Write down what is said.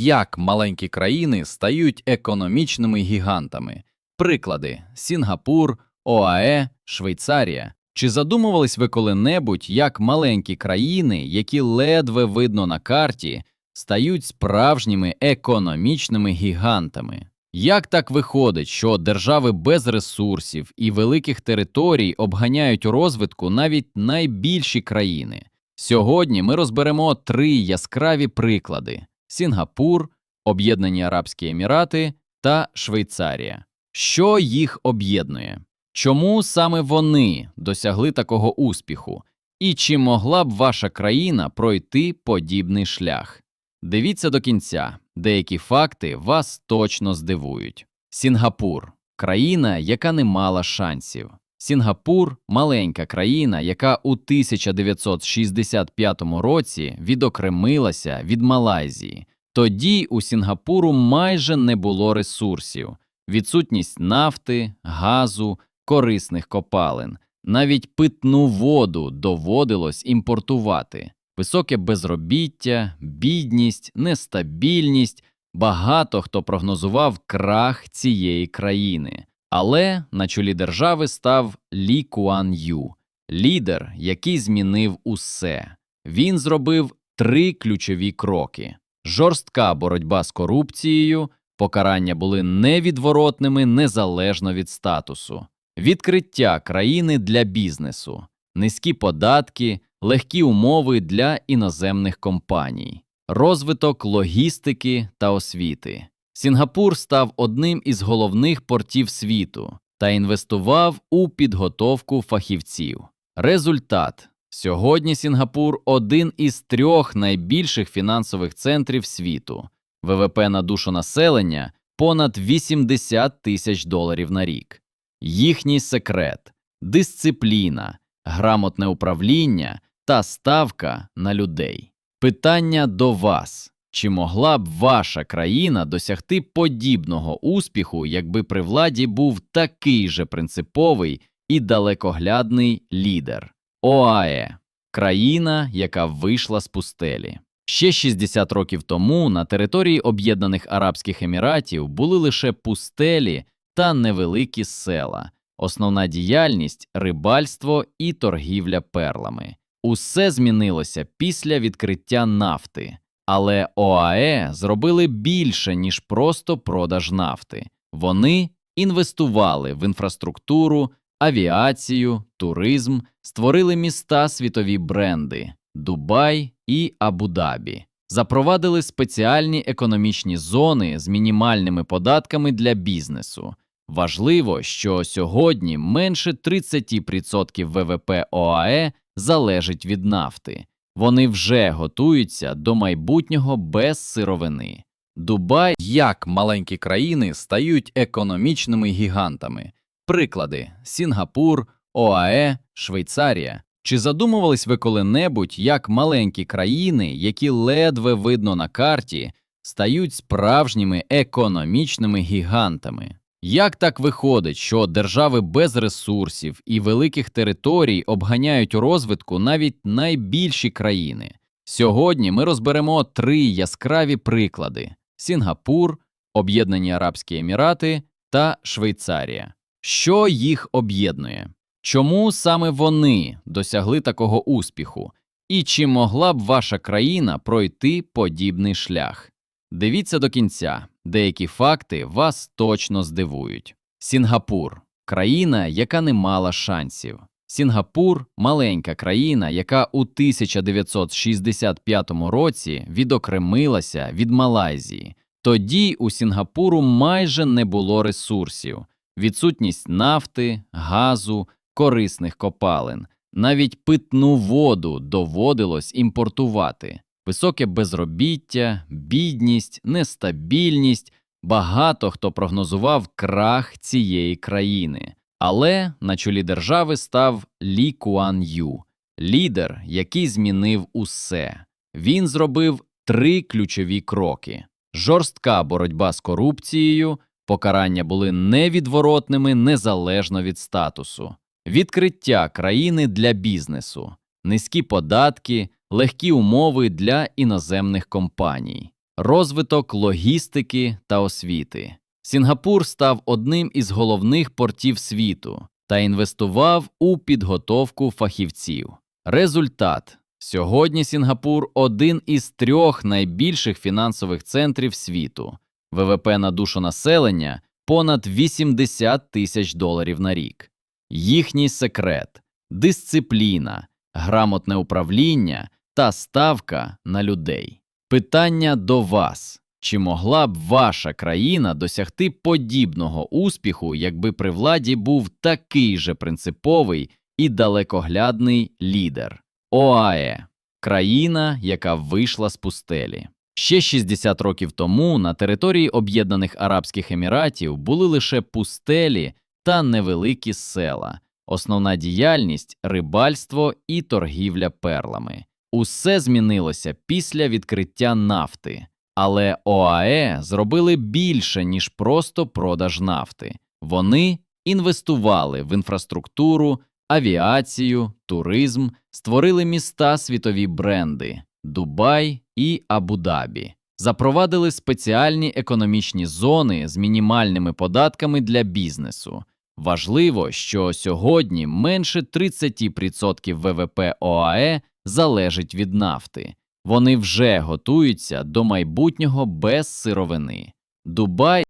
як маленькі країни стають економічними гігантами. Приклади: Сінгапур, ОАЕ, Швейцарія. Чи задумувались ви коли-небудь, як маленькі країни, які ледве видно на карті, стають справжніми економічними гігантами? Як так виходить, що держави без ресурсів і великих територій обганяють у розвитку навіть найбільші країни? Сьогодні ми розберемо три яскраві приклади: Сінгапур, Об'єднані Арабські Емірати та Швейцарія. Що їх об'єднує? Чому саме вони досягли такого успіху? І чи могла б ваша країна пройти подібний шлях? Дивіться до кінця, деякі факти вас точно здивують. Сінгапур країна, яка не мала шансів. Сінгапур маленька країна, яка у 1965 році відокремилася від Малайзії. Тоді у Сінгапуру майже не було ресурсів, відсутність нафти, газу, корисних копалин. Навіть питну воду доводилось імпортувати. Високе безробіття, бідність, нестабільність. Багато хто прогнозував крах цієї країни. Але на чолі держави став Лі Куан Ю, лідер, який змінив усе. Він зробив три ключові кроки: жорстка боротьба з корупцією, покарання були невідворотними незалежно від статусу, відкриття країни для бізнесу, низькі податки, легкі умови для іноземних компаній, розвиток логістики та освіти. Сінгапур став одним із головних портів світу та інвестував у підготовку фахівців. Результат сьогодні Сінгапур один із трьох найбільших фінансових центрів світу, ВВП на душу населення понад 80 тисяч доларів на рік. Їхній секрет дисципліна, грамотне управління та ставка на людей. Питання до вас. Чи могла б ваша країна досягти подібного успіху, якби при владі був такий же принциповий і далекоглядний лідер? ОАЕ країна, яка вийшла з пустелі. Ще 60 років тому на території Об'єднаних Арабських Еміратів були лише пустелі та невеликі села, основна діяльність рибальство і торгівля перлами. Усе змінилося після відкриття нафти. Але ОАЕ зробили більше, ніж просто продаж нафти. Вони інвестували в інфраструктуру, авіацію, туризм, створили міста світові бренди Дубай і Абу-Дабі, запровадили спеціальні економічні зони з мінімальними податками для бізнесу. Важливо, що сьогодні менше 30% ВВП ОАЕ залежить від нафти. Вони вже готуються до майбутнього без сировини. Дубай, як маленькі країни стають економічними гігантами. Приклади: Сінгапур, ОАЕ, Швейцарія. Чи задумувались ви коли-небудь, як маленькі країни, які ледве видно на карті, стають справжніми економічними гігантами? Як так виходить, що держави без ресурсів і великих територій обганяють у розвитку навіть найбільші країни? Сьогодні ми розберемо три яскраві приклади: Сінгапур, Об'єднані Арабські Емірати та Швейцарія. Що їх об'єднує? Чому саме вони досягли такого успіху? І чи могла б ваша країна пройти подібний шлях? Дивіться до кінця, деякі факти вас точно здивують. Сінгапур країна, яка не мала шансів. Сінгапур маленька країна, яка у 1965 році відокремилася від Малайзії. Тоді у Сінгапуру майже не було ресурсів, відсутність нафти, газу, корисних копалин. Навіть питну воду доводилось імпортувати. Високе безробіття, бідність, нестабільність. Багато хто прогнозував крах цієї країни. Але на чолі держави став Лі Куан Ю, лідер, який змінив усе. Він зробив три ключові кроки: жорстка боротьба з корупцією, покарання були невідворотними незалежно від статусу, відкриття країни для бізнесу, низькі податки, легкі умови для іноземних компаній, розвиток логістики та освіти. Сінгапур став одним із головних портів світу та інвестував у підготовку фахівців. Результат сьогодні Сінгапур один із трьох найбільших фінансових центрів світу. ВВП на душу населення понад 80 тисяч доларів на рік. Їхній секрет дисципліна, грамотне управління та ставка на людей. Питання до вас: чи могла б ваша країна досягти подібного успіху, якби при владі був такий же принциповий і далекоглядний лідер? ОАЕ країна, яка вийшла з пустелі. Ще 60 років тому на території Об'єднаних Арабських Еміратів були лише пустелі та невеликі села, основна діяльність рибальство і торгівля перлами. Усе змінилося після відкриття нафти, але ОАЕ зробили більше, ніж просто продаж нафти. Вони інвестували в інфраструктуру, авіацію, туризм, створили міста світові бренди Дубай і Абу-Дабі, запровадили спеціальні економічні зони з мінімальними податками для бізнесу. Важливо, що сьогодні менше 30% ВВП ОАЕ залежить від нафти. Вони вже готуються до майбутнього без сировини. Дубай